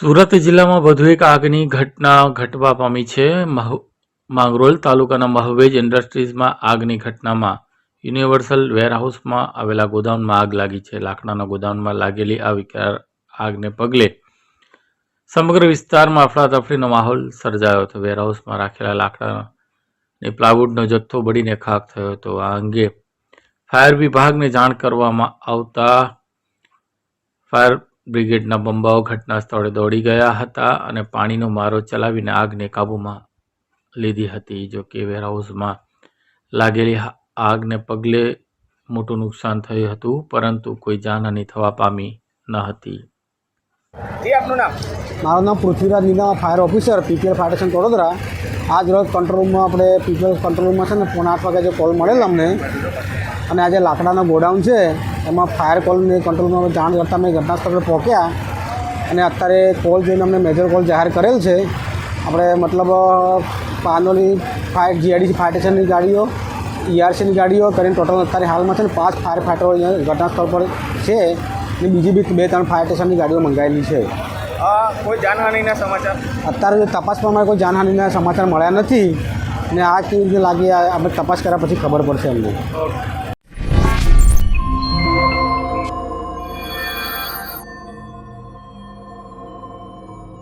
સુરત જિલ્લામાં વધુ એક આગની ઘટના ઘટવા પામી છે. માંગરોલ તાલુકાના મહવેજ ઇન્ડસ્ટ્રીઝમાં આગની ઘટનામાં યુનિવર્સલ વેરહાઉસમાં આવેલા ગોદાઉનમાં આગ લાગી છે. લાકડાના ગોદાઉનમાં લાગેલી આ વિકાર, આગને પગલે સમગ્ર વિસ્તારમાં અફડાતફડીનો માહોલ સર્જાયો હતો. વેરહાઉસમાં રાખેલા લાકડાની પ્લાવુડનો જથ્થો બળીને ખાક થયો હતો. આ અંગે ફાયર વિભાગને જાણ કરવામાં આવતા ફાયર બ્રિગેડના બંબાઓ ઘટના સ્થળે દોડી ગયા હતા અને પાણીનો મારો ચલાવીને આગને કાબૂમાં લીધી હતી જો કે વેરહાઉસમાં લાગેલી આગને પગલે મોટું નુકસાન થયું હતું પરંતુ કોઈ જાનહાની થવા પામી ન હતી. જી આપનું મારું નામ Prithviraj Nina fire officer PPL fire station Vadodara. આજ રોજ કંટ્રોલ રૂમમાં આપણે પીપીએલ કંટ્રોલ રૂમમાં છે ને પોણા આઠ વાગે જે કોલ મળેલ અમને. અને આજે લાકડાનો ગોડાઉન છે. એમાં ફાયર કોલની કંટ્રોલમાં જાણ કરતાં અમે ઘટના સ્થળે પહોંચ્યા અને અત્યારે કોલ જોઈને અમને મેજર કોલ જાહેર કરેલ છે. આપણે મતલબ પાનોલી ફાયર જીઆઈડીસી ફાયર સ્ટેશનની ગાડીઓ ઈઆરસીની ગાડીઓ કરીને ટોટલ અત્યારે હાલમાં છે ને પાંચ ફાયર ફાઈટરો અહીંયા ઘટના સ્થળ પર છે અને બીજી બી બે ત્રણ ફાયર સ્ટેશનની ગાડીઓ મંગાવેલી છે. કોઈ જાનહાનિના સમાચાર? અત્યારે તપાસ પ્રમાણે કોઈ જાનહાનિના સમાચાર મળ્યા નથી ને આ કેવી રીતે લાગી આપણે તપાસ કર્યા પછી ખબર પડશે અમને.